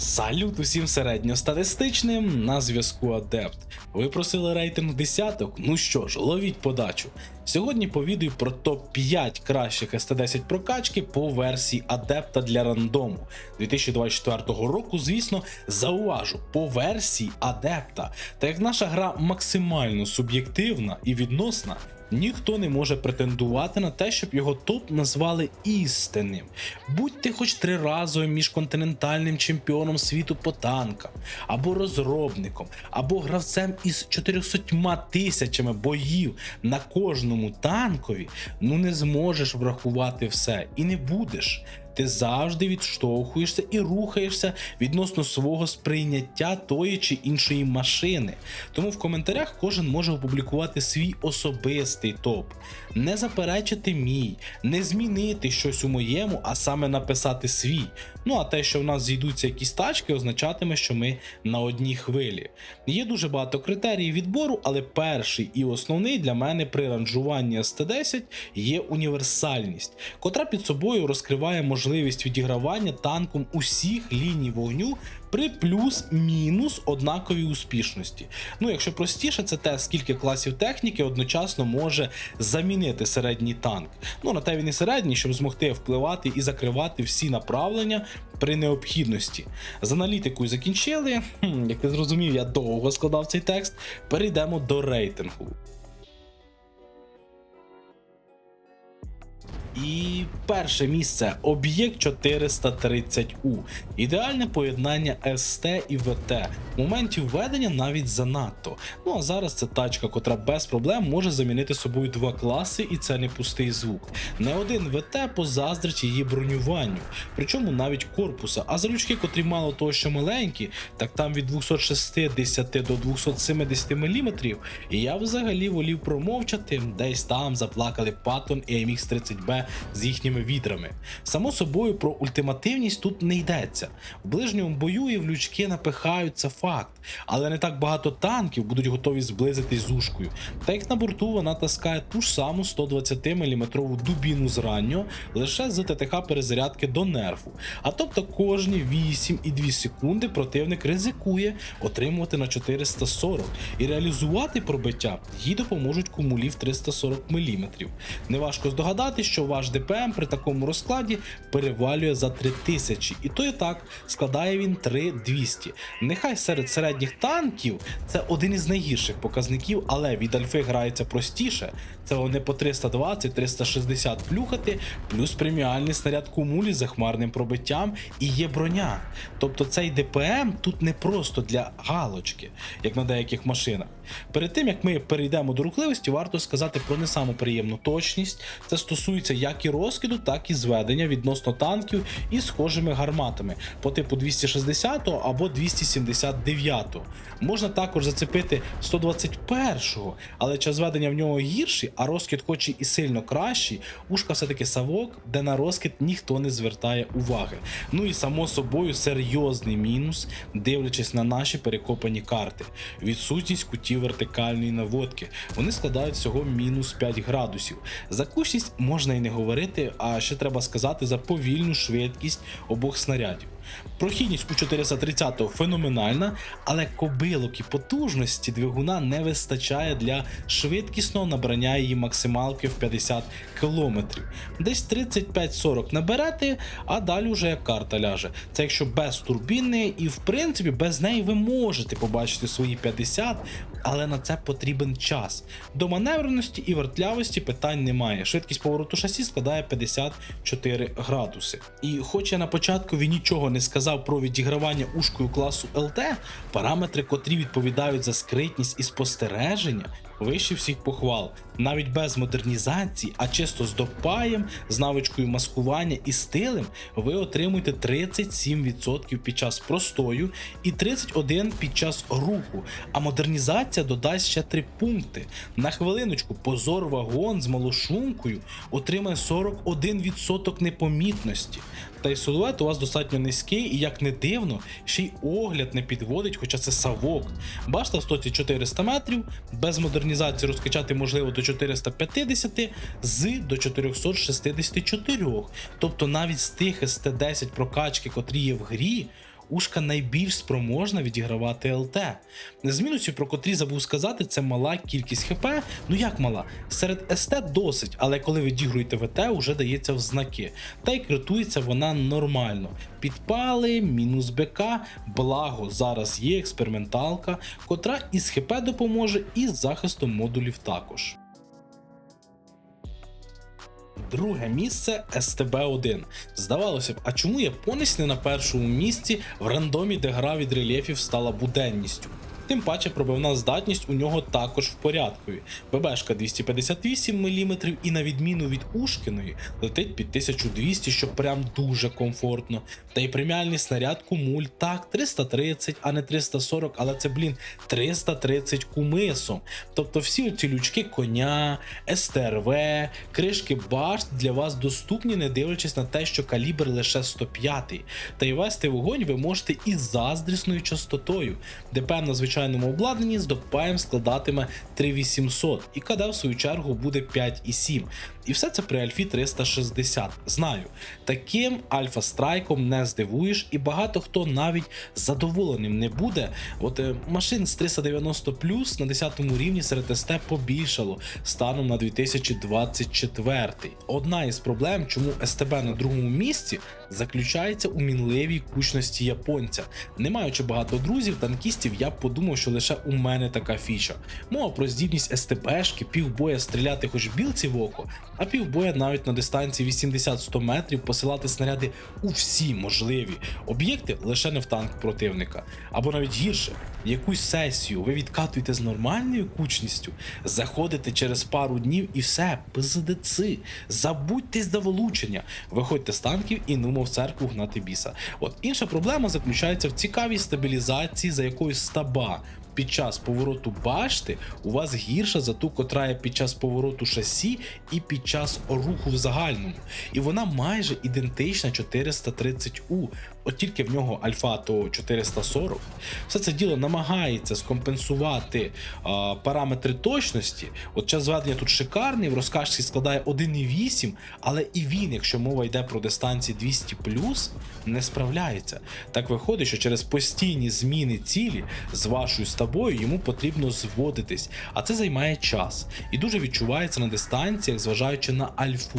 Салют усім середньостатистичним на зв'язку Адепт. Ви просили рейтинг десяток? Ну що ж, ловіть подачу. Сьогодні повідаю про топ-5 кращих СТ10 прокачки по версії Адепта для рандому 2024 року. Звісно, зауважу по версії Адепта. Та як наша гра максимально суб'єктивна і відносна. Ніхто не може претендувати на те, щоб його топ назвали істинним. Будь ти хоч триразовим міжконтинентальним чемпіоном світу по танкам, або розробником, або гравцем із 400 тисячами боїв на кожному танкові, ну не зможеш врахувати все і не будеш. Ти завжди відштовхуєшся і рухаєшся відносно свого сприйняття тої чи іншої машини. Тому в коментарях кожен може опублікувати свій особистий топ, не заперечити мій, не змінити щось у моєму, а саме написати свій. Ну а те, що в нас зійдуться якісь тачки, означатиме, що ми на одній хвилі. Є дуже багато критерій відбору, але перший і основний для мене при ранжуванні СТ10 є універсальність, котра під собою розкриває можливість відігравання танком усіх ліній вогню при плюс-мінус однаковій успішності. Ну, якщо простіше, це те, скільки класів техніки одночасно може замінити середній танк. Ну, на те він і середній, щоб змогти впливати і закривати всі направлення при необхідності. З аналітикою закінчили. Хм, як ти зрозумів, я довго складав цей текст. Перейдемо до рейтингу. І перше місце об'єкт 430У. Ідеальне поєднання СТ і ВТ. Моментів ведення навіть занадто. Ну а зараз це тачка, котра без проблем може замінити собою два класи, і це не пустий звук. Не один ВТ позаздрить її бронюванню, причому навіть корпуса. А за залючки, котрі мало того, що маленькі, так там від 260 до 270 мм, і я взагалі волів промовчати, десь там заплакали Паттон і MX-30B з їхніми вітрами. Само собою про ультимативність тут не йдеться. В ближньому бою і в лючки напихають, факт, але не так багато танків будуть готові зблизитись з ушкою. Та як на борту вона таскає ту ж саму 120 мм дубіну з раннього лише з ТТХ перезарядки до нерфу. А тобто кожні 8,2 секунди противник ризикує отримувати на 440 і реалізувати пробиття їй допоможуть кумулів 340 мм. Неважко здогадати, що ваш ДПМ при такому розкладі перевалює за 3000, і то і так складає він 3200. Нехай серед середніх танків це один із найгірших показників, але від альфи грається простіше. Це вони по 320-360 плюхати, плюс преміальний снаряд кумулі за хмарним пробиттям і є броня. Тобто цей ДПМ тут не просто для галочки, як на деяких машинах. Перед тим як ми перейдемо до рухливості, варто сказати про не саму приємну точність. Це стосується як і розкиду, так і зведення відносно танків із схожими гарматами по типу 260 або 279. Можна також зацепити 121-го, але час зведення в нього гірший, а розкид хоч і сильно кращий. Ушка все-таки савок, де на розкид ніхто не звертає уваги. Ну і само собою серйозний мінус, дивлячись на наші перекопані карти. Відсутність кутів вертикальної наводки. Вони складають всього мінус 5 градусів. За кущість можна і не говорити, а ще треба сказати за повільну швидкість обох снарядів. Прохідність у 430 феноменальна, але кобилок і потужності двигуна не вистачає для швидкісного набрання її максималки в 50 км. Десь 35-40 наберете, а далі вже як карта ляже. Це якщо без турбіни, і в принципі без неї ви можете побачити свої 50, але на це потрібен час. До маневреності і вертлявості питань немає. Швидкість повороту шасі складає 54 градуси. І хоч я на початку він нічого не сказав про відігравання ушкою класу ЛТ, параметри, котрі відповідають за скритність і спостереження, вищі всіх похвал. Навіть без модернізації, а чисто з допаєм, з навичкою маскування і стилем, ви отримуєте 37% під час простою і 31% під час руху. А модернізація додасть ще 3 пункти. На хвилиночку позор вагон з малошумкою отримає 41% непомітності. Та й силует у вас достатньо низький, і як не дивно, ще й огляд не підводить, хоча це савок. Башта в стоці 400 метрів, без модернізації розкачати можливо до 450 з до 464. Тобто навіть з тих СТ-10 прокачки, котрі є в грі, ушка найбільш спроможна відігравати ЛТ. З мінусів, про котрі забув сказати, це мала кількість ХП. Ну як мала? Серед СТ досить, але коли відігруєте ВТ, вже дається в знаки. Та й критується вона нормально. Підпали, мінус БК, благо зараз є експерименталка, котра із ХП допоможе, і з захистом модулів також. Друге місце СТБ-1. Здавалося б, а чому японець не на першому місці в рандомі, де гра від рельєфів стала буденністю? Тим паче пробивна здатність у нього також в порядкові. ББшка 258 мм і на відміну від Ушкіної летить під 1200, що прям дуже комфортно. Та й преміальний снаряд кумуль так 330, а не 340, але це, блін, 330 кумисом. Тобто всі оці лючки коня, СТРВ, кришки башт для вас доступні, не дивлячись на те, що калібр лише 105. Та й вести вогонь ви можете із заздрісною частотою, де певна звичайному обладнанні з допаєм складатиме 3800, і КД в свою чергу буде 5,7. І все це при Альфі 360. Знаю, таким альфа страйком не здивуєш, і багато хто навіть задоволеним не буде. От е, машин з 390 на 10 рівні серед СТ побільшало станом на 2024. Одна із проблем, чому СТБ на другому місці, заключається у мінливій кучності японця. Не маючи багато друзів, танкістів, я б подумав, що лише у мене така фіча. Мова про здібність СТБшки, півбоя стріляти хоч білці в око, а півбоя навіть на дистанції 80-100 метрів посилати снаряди у всі можливі об'єкти лише не в танк противника. Або навіть гірше, якусь сесію ви відкатуєте з нормальною кучністю, заходите через пару днів і все, пиздеци, забудьтесь до вилучення, виходьте з танків і нумо в церкву гнати біса. От інша проблема заключається в цікавій стабілізації за якоюсь стаба. Під час повороту башти у вас гірша за ту, котра є під час повороту шасі і під час руху в загальному. І вона майже ідентична 430U. От тільки в нього альфа то 440. Все це діло намагається скомпенсувати а, параметри точності. От час зведення тут шикарний, в розкажці складає 1,8, але і він, якщо мова йде про дистанції 200 не справляється. Так виходить, що через постійні зміни цілі з вашою стабою йому потрібно зводитись, а це займає час і дуже відчувається на дистанціях, зважаючи на альфу.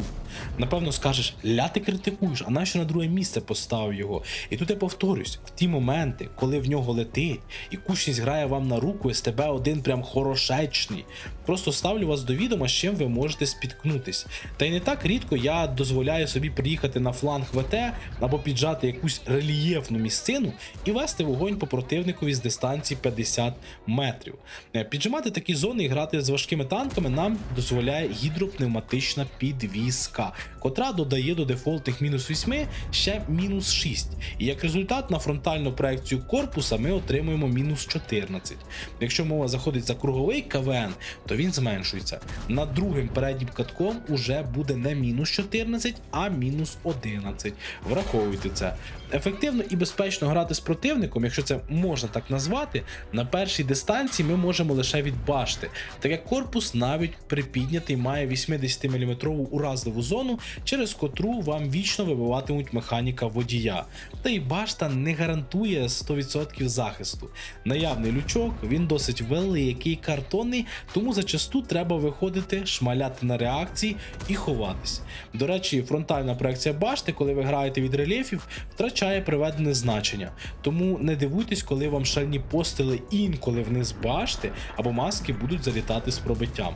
Напевно, скажеш, ля ти критикуєш, а нащо на друге місце поставив його? І тут я повторюсь: в ті моменти, коли в нього летить, і кучність грає вам на руку, СТБ один прям хорошечний. Просто ставлю вас до відома, з чим ви можете спіткнутись. Та й не так рідко я дозволяю собі приїхати на фланг ВТ або піджати якусь рельєфну місцину і вести вогонь по противникові з дистанції 50 метрів. Е, Піджимати такі зони і грати з важкими танками нам дозволяє гідропневматична підвізка, котра додає до дефолтних мінус 8 ще мінус 6. І як результат на фронтальну проекцію корпуса ми отримуємо мінус 14. Якщо мова заходить за круговий КВН, то він зменшується. Над другим переднім катком уже буде не мінус 14, а мінус 11. Враховуйте це. Ефективно і безпечно грати з противником, якщо це можна так назвати, на першій дистанції ми можемо лише від башти, так як корпус навіть припіднятий має 80-мм уразливу зону, через котру вам вічно вибиватимуть механіка водія. Та й башта не гарантує 100% захисту. Наявний лючок, він досить великий, картонний, тому зачасту треба виходити, шмаляти на реакції і ховатись. До речі, фронтальна проекція башти, коли ви граєте від рельєфів, втрачає приведене значення. Тому не дивуйтесь, коли вам шальні постили інколи вниз башти або маски будуть залітати з пробиттям.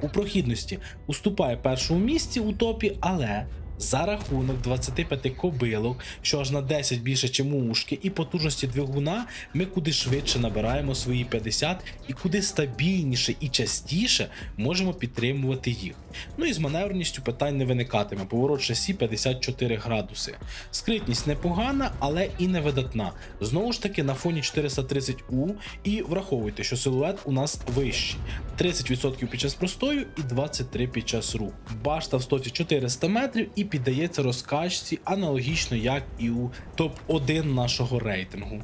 У прохідності уступає першому місці у топі, але за рахунок 25 кобилок, що аж на 10 більше, чим ушки, і потужності двигуна, ми куди швидше набираємо свої 50 і куди стабільніше і частіше можемо підтримувати їх. Ну і з маневреністю питань не виникатиме. Поворот шасі 54 градуси. Скритність непогана, але і не видатна. Знову ж таки, на фоні 430U, і враховуйте, що силует у нас вищий: 30% під час простою і 23% під час руху. Башта в стоті 400 метрів і піддається розкачці аналогічно як і у топ-1 нашого рейтингу.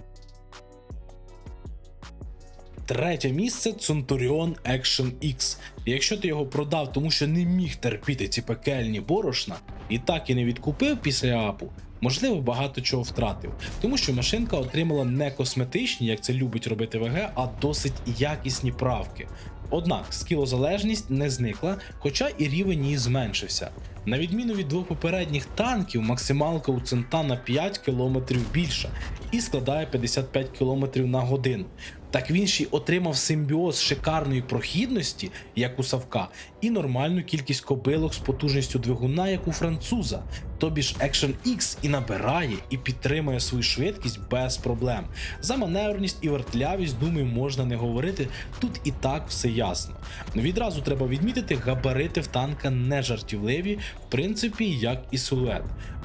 Третє місце Centurion Action X. Якщо ти його продав, тому що не міг терпіти ці пекельні борошна, і так і не відкупив після апу, можливо, багато чого втратив, тому що машинка отримала не косметичні, як це любить робити ВГ, а досить якісні правки. Однак скілозалежність не зникла, хоча і рівень її зменшився. На відміну від двох попередніх танків, максималка у цента на 5 км більша і складає 55 км на годину. Так він ще й отримав симбіоз шикарної прохідності, як у Савка, і нормальну кількість кобилок з потужністю двигуна, як у француза. Тобі ж Action X і набирає, і підтримує свою швидкість без проблем. За маневреність і вертлявість, думаю, можна не говорити. Тут і так все ясно. Відразу треба відмітити, габарити в танка не жартівливі, в принципі, як і силует.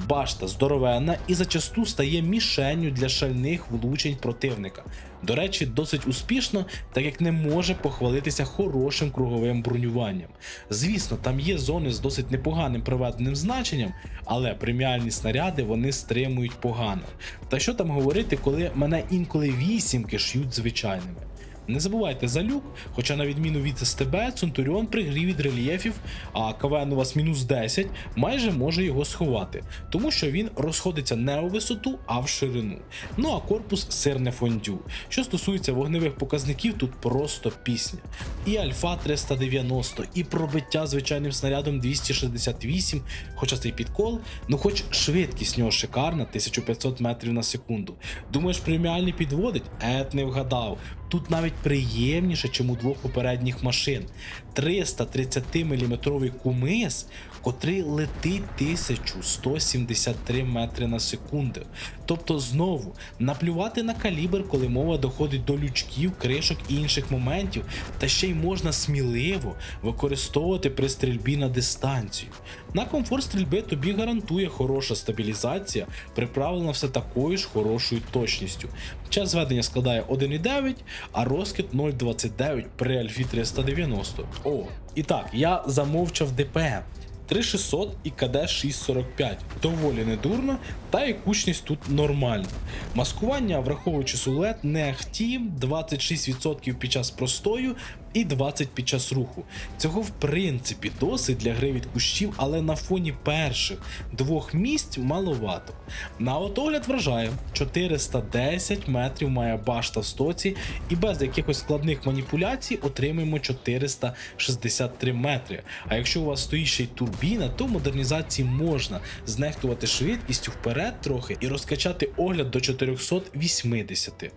Башта здоровенна і зачасту стає мішенню для шальних влучень противника. До речі, досить успішно, так як не може похвалитися хорошим круговим бронюванням. Звісно, там є зони з досить непоганим приведеним значенням, але преміальні снаряди вони стримують погано. Та що там говорити, коли мене інколи вісімки ш'ють звичайними. Не забувайте за люк, хоча на відміну від СТБ, Центуріон при грі від рельєфів, а КВН у вас мінус 10, майже може його сховати, тому що він розходиться не у висоту, а в ширину. Ну а корпус сирне фондю. Що стосується вогневих показників, тут просто пісня. І Альфа 390, і пробиття звичайним снарядом 268, хоча цей підкол, ну хоч швидкість нього шикарна, 1500 метрів на секунду. Думаєш, преміальний підводить? Ет не вгадав. Тут навіть приємніше, чим у двох попередніх машин. 330 мм кумис, котрий летить 1173 метри на секунду. Тобто знову наплювати на калібр, коли мова доходить до лючків, кришок і інших моментів, та ще й можна сміливо використовувати при стрільбі на дистанцію. На комфорт стрільби тобі гарантує хороша стабілізація, приправлена все такою ж хорошою точністю. Час зведення складає 1,9, а розкид 0,29 при Альфі 390. О, і так, я замовчав ДПМ. 3600 і КД 645. Доволі недурно, та і кучність тут нормальна. Маскування, враховуючи силует, не ахті, 26% під час простою і 20% під час руху. Цього в принципі досить для гри від кущів, але на фоні перших двох місць маловато. На отогляд вражає 410 метрів має башта в стоці, і без якихось складних маніпуляцій отримуємо 463 метри. А якщо у вас стоїть ще й турбіна, то в модернізації можна знехтувати швидкістю вперед трохи і розкачати огляд до 480.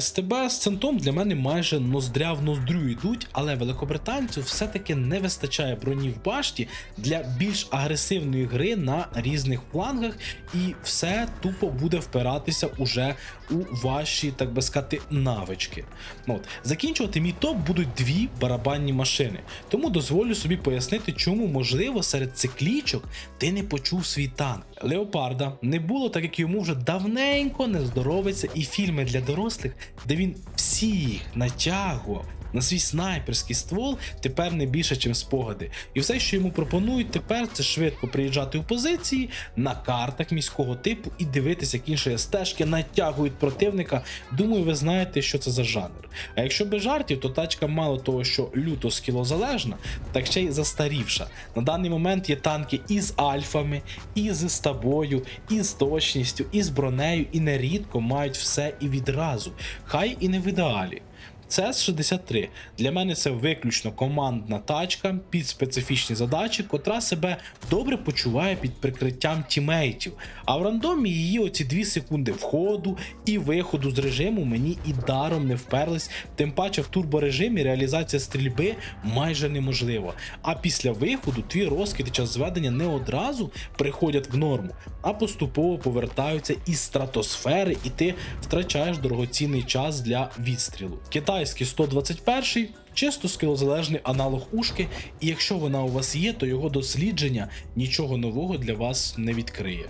СТБ з центом для мене майже ноздря в ноздрю йдуть, але великобританцю все-таки не вистачає броні в башті для більш агресивної гри на різних флангах, і все тупо буде впиратися уже у ваші, так би сказати, навички. Ну От. Закінчувати мій топ будуть дві барабанні машини, тому дозволю собі пояснити, чому можливо серед циклічок ти не почув свій танк. Леопарда не було, так як йому вже давненько не здоровиться, і фільми для дорослих, де він всіх натягував. На свій снайперський ствол тепер не більше, ніж спогади. І все, що йому пропонують тепер, це швидко приїжджати у позиції на картах міського типу і дивитися, як інші стежки натягують противника. Думаю, ви знаєте, що це за жанр. А якщо без жартів, то тачка мало того, що люто скілозалежна, так ще й застарівша. На даний момент є танки і з альфами, і з стабою, і з точністю, і з бронею, і нерідко мають все і відразу. Хай і не в ідеалі. Cs 63 для мене це виключно командна тачка під специфічні задачі, котра себе добре почуває під прикриттям тімейтів. А в рандомі її оці 2 секунди входу і виходу з режиму мені і даром не вперлись, тим паче в турборежимі реалізація стрільби майже неможлива. А після виходу твій розкид і час зведення не одразу приходять в норму, а поступово повертаються із стратосфери, і ти втрачаєш дорогоцінний час для відстрілу. Китайський 121 чисто скілозалежний аналог ушки, і якщо вона у вас є, то його дослідження нічого нового для вас не відкриє.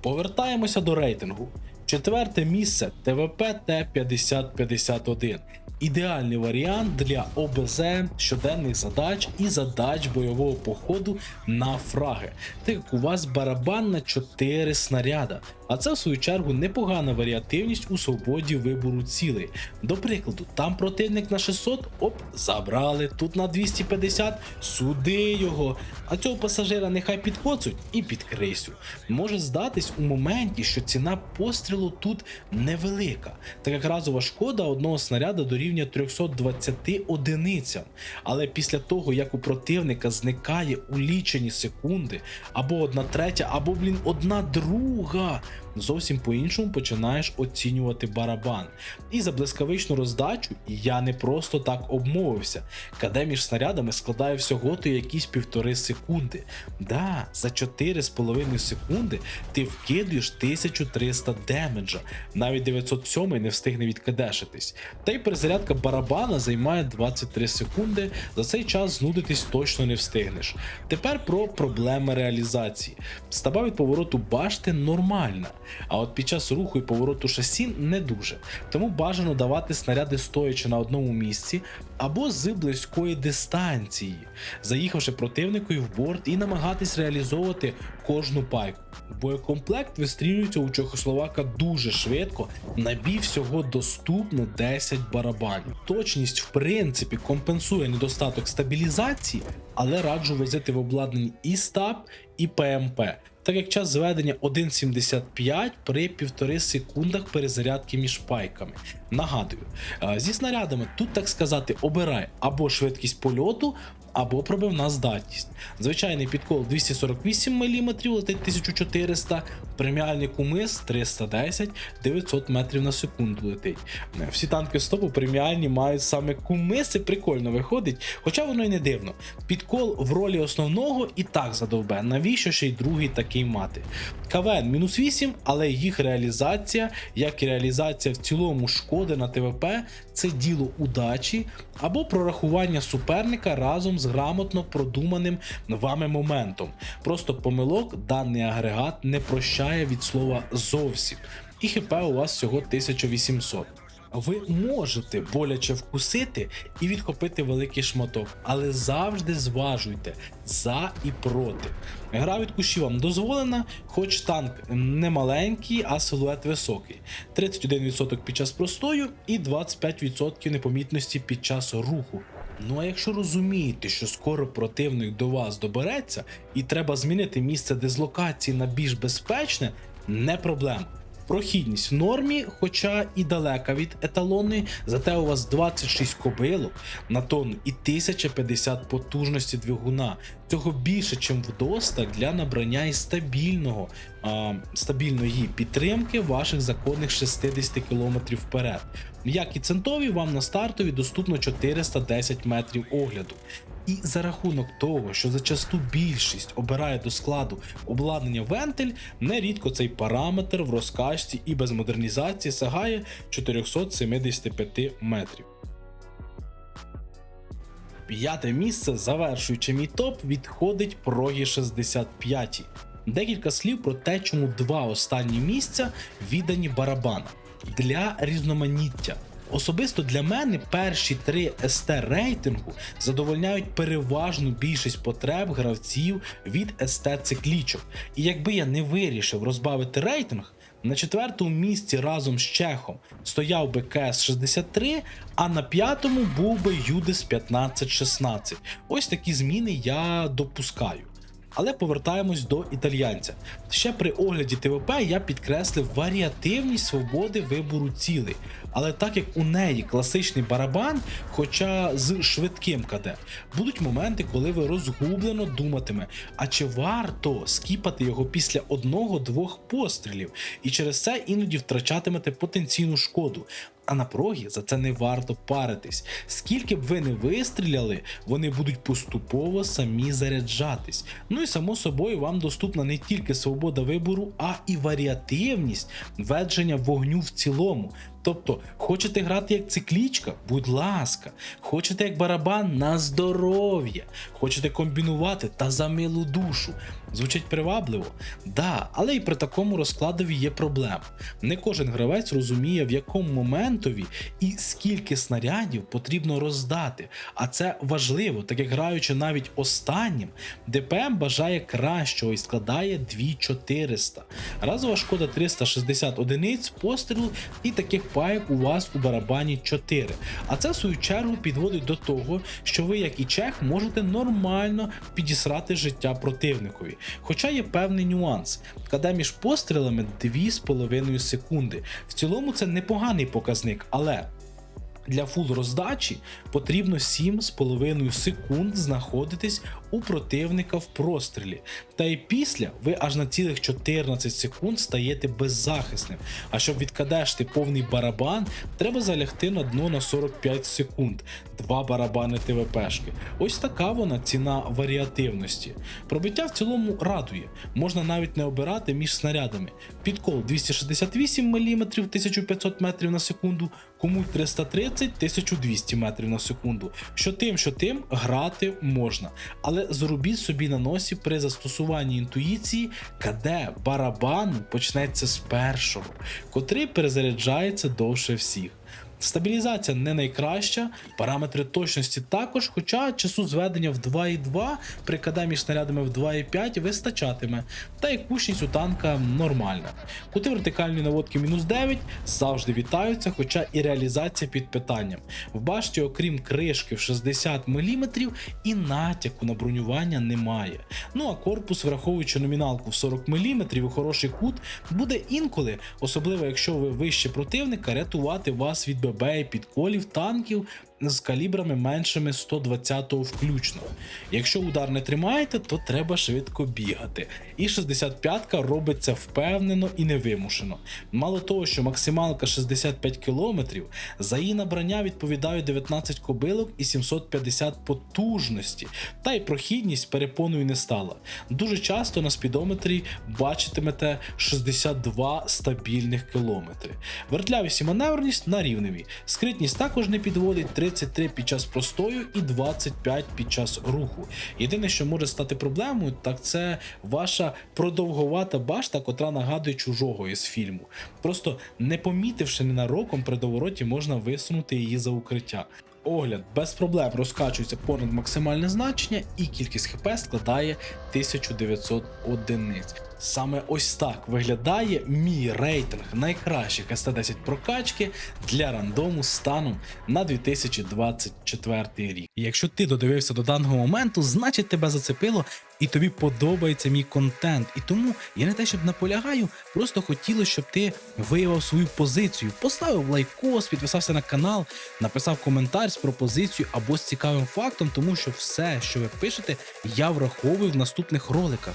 Повертаємося до рейтингу. Четверте місце ТВП Т-5051. Ідеальний варіант для ОБЗ, щоденних задач і задач бойового походу на фраги, так як у вас барабан на 4 снаряда. А це в свою чергу непогана варіативність у свободі вибору цілей. До прикладу, там противник на 600, оп, забрали, тут на 250, сюди його. А цього пасажира нехай підкоцуть і підкрисю. Може здатись у моменті, що ціна пострілу тут невелика, так як разова шкода одного снаряда дорівнює 320 одиницям. Але після того, як у противника зникає у лічені секунди, або одна третя, або блін, одна друга. Зовсім по-іншому починаєш оцінювати барабан. І за блискавичну роздачу я не просто так обмовився. КД між снарядами складає всього то якісь півтори секунди. Да, за 4,5 секунди ти вкидуєш 1300 демеджа, навіть 907 не встигне відкадешитись. Та й перезарядка барабана займає 23 секунди. За цей час знудитись точно не встигнеш. Тепер про проблеми реалізації. Стаба від повороту башти нормальна, а от під час руху і повороту шасі не дуже. Тому бажано давати снаряди стоячи на одному місці або з близької дистанції, заїхавши противникою в борт і намагатись реалізовувати кожну пайку. Боєкомплект вистрілюється у Чехословака дуже швидко, набій всього доступно 10 барабанів. Точність, в принципі, компенсує недостаток стабілізації, але раджу возити в обладнанні і стаб, і ПМП. Так як час зведення 1.75 при 1,5 секундах перезарядки між пайками. Нагадую, е, зі снарядами тут, так сказати, обирай або швидкість польоту, або пробивна здатність. Звичайний підкол 248 мм летить 1400, преміальний кумис 310, 900 метрів на секунду летить. Всі танки стопу преміальні мають саме кумиси, прикольно виходить, хоча воно й не дивно. Підкол в ролі основного і так задовбе, навіщо ще й другий такий мати. КВН мінус 8, але їх реалізація, як і реалізація в цілому шкоди на ТВП, це діло удачі або прорахування суперника разом з грамотно продуманим вами моментом. Просто помилок даний агрегат не прощає від слова зовсім. І ХП у вас всього 1800. Ви можете боляче вкусити і відхопити великий шматок, але завжди зважуйте за і проти. Гра від кущів вам дозволена, хоч танк не маленький, а силует високий. 31% під час простою і 25% непомітності під час руху. Ну а якщо розумієте, що скоро противник до вас добереться і треба змінити місце дислокації на більш безпечне, не проблема. Прохідність в нормі, хоча і далека від еталонної, зате у вас 26 кобилок на тонну і 1050 потужності двигуна. Цього більше, ніж вдосталь для набрання і стабільного, а, стабільної підтримки ваших законних 60 км вперед. Як і центові, вам на стартові доступно 410 метрів огляду. І за рахунок того, що зачасту більшість обирає до складу обладнання вентиль, нерідко цей параметр в розкачці і без модернізації сягає 475 метрів. П'яте місце, завершуючи мій топ, відходить прогі 65. Декілька слів про те, чому два останні місця віддані барабана для різноманіття. Особисто для мене перші три СТ рейтингу задовольняють переважну більшість потреб гравців від СТ циклічок. І якби я не вирішив розбавити рейтинг, на четвертому місці разом з Чехом стояв би КС-63, а на п'ятому був би Юдис 1516. Ось такі зміни я допускаю. Але повертаємось до італіянця. Ще при огляді ТВП я підкреслив варіативність свободи вибору цілей. Але так як у неї класичний барабан, хоча з швидким КД, будуть моменти, коли ви розгублено думатиме, а чи варто скіпати його після одного-двох пострілів, і через це іноді втрачатимете потенційну шкоду. А на прогі за це не варто паритись. Скільки б ви не вистріляли, вони будуть поступово самі заряджатись. Ну і само собою вам доступна не тільки свобода вибору, а і варіативність ведення вогню в цілому. Тобто, хочете грати як циклічка? Будь ласка, хочете як барабан на здоров'я, хочете комбінувати та за милу душу. Звучить привабливо? Да, але і при такому розкладові є проблема. Не кожен гравець розуміє, в якому моментові і скільки снарядів потрібно роздати. А це важливо, так як граючи навіть останнім, ДПМ бажає. кращого і складає 2400. Разова шкода 360 одиниць пострілу і таких паєк у вас у барабані 4. А це в свою чергу підводить до того, що ви, як і чех, можете нормально підісрати життя противникові. Хоча є певний нюанс, коли між пострілами 2,5 секунди. В цілому це непоганий показник, але для фул роздачі потрібно 7,5 секунд знаходитись у противника в прострілі. Та й після ви аж на цілих 14 секунд стаєте беззахисним. А щоб відкадешти повний барабан, треба залягти на дно на 45 секунд. Два барабани ТВПшки. Ось така вона ціна варіативності. Пробиття в цілому радує. Можна навіть не обирати між снарядами. Підкол 268 мм 1500 метрів на секунду, комуть 330 1200 метрів на секунду. Що тим, що тим грати можна. Але зробіть собі на носі при застосуванні інтуїції, каде барабан почнеться з першого, котрий перезаряджається довше всіх. Стабілізація не найкраща, параметри точності також, хоча часу зведення в 2,2 при між снарядами в 2,5 вистачатиме, та і кучність у танка нормальна. Кути вертикальної наводки мінус 9 завжди вітаються, хоча і реалізація під питанням. В башті, окрім кришки в 60 мм, і натяку на бронювання немає. Ну а корпус, враховуючи номіналку в 40 мм і хороший кут, буде інколи, особливо якщо ви вище противника, рятувати вас від ББ підколів танків з калібрами меншими 120-го включно. Якщо удар не тримаєте, то треба швидко бігати. І 65-ка робиться впевнено і невимушено. Мало того, що максималка 65 км, за її набрання відповідають 19 кобилок і 750 потужності, та й прохідність перепоною не стала. Дуже часто на спідометрі бачитимете 62 стабільних кілометри. Вертлявість і маневреність на рівневі. Скритність також не підводить 33 під час простою і 25 під час руху. Єдине, що може стати проблемою, так це ваша продовговата башта, котра нагадує чужого із фільму. Просто не помітивши ненароком при довороті, можна висунути її за укриття. Огляд без проблем розкачується понад максимальне значення, і кількість ХП складає 1900 одиниць. Саме ось так виглядає мій рейтинг найкращих СТ-10 прокачки для рандому станом на 2024 рік. Якщо ти додивився до даного моменту, значить тебе зацепило і тобі подобається мій контент. І тому я не те, щоб наполягаю, просто хотілося, щоб ти виявив свою позицію, поставив лайкос, підписався на канал, написав коментар з пропозицією або з цікавим фактом, тому що все, що ви пишете, я враховую в наступних роликах.